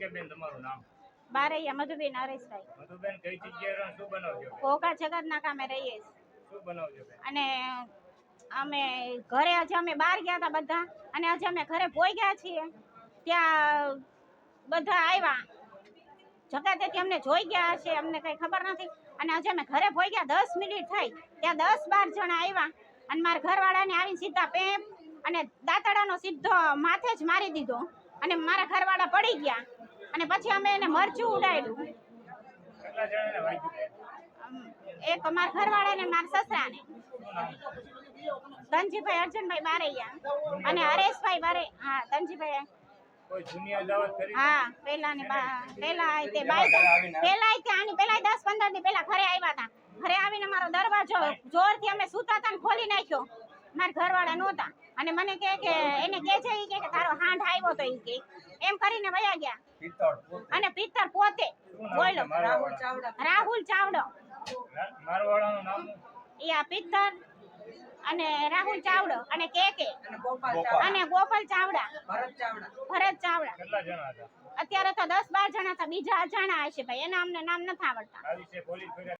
કે બેન તમારું નામ? બારૈયા મધુબેન હરેશભાઈ. મધુબેન કઈ જગ્યાએ રહો? શું બનાવજો કોકા જગતના કામે રહીએ. શું બનાવજો બેન? અને અમે ઘરે આજે અમે બહાર ગયા હતા બધા અને આજે અમે ઘરે પોઈ ગયા છીએ. ત્યાં બધા આવ્યા જગાતેથી અમને જોઈ ગયા હશે અમને કંઈ ખબર નથી. અને આજે અમે ઘરે પોઈ ગયા દસ મિનિટ થઈ. ત્યાં દસ બાર જણા આવ્યા અને મારા ઘરવાળાને આવીને સીધા પેપ અને દાંતડાનો સીધો માથે જ મારી દીધો. અને મારા ઘરવાળા પડી ગયા. અને પછી અમે એને મરચું ઉડાડ્યું. એક મારા ઘરવાળાને ને મારા સસરાને. ધનજીભાઈ અર્જુનભાઈ બારૈયા. અને હરેશભાઈ બારે હા ધનજીભાઈ કોઈ જૂની અદાવત કરી? હા પેલા ને પેલા તે બાઈ પેલા આની પેલા દસ પંદર દી પેલા ઘરે આવ્યા હતા ઘરે આવીને મારો દરવાજો જોરથી અમે સુતા હતા ખોલી નાખ્યો. મારા ઘરવાળા નહોતા. અને મને કે એને કે છે કે તારો હાંઢ આવ્યો તો એ કે. એમ કરીને વયા ગયા. અને પિત્તર પોતે. બોલો. રાહુલ ચાવડો. મારવાડાનું નામ આ પિત્તર અને રાહુલ ચાવડો અને કે કે. અને ગોપાલ ચાવડા. ભરત ચાવડા. કેટલા જણા હતા? અત્યારે તો દસ બાર જણા હતા. બીજા અજાણા હશે ભાઈ. એના અમને નામ નથી આવડતા.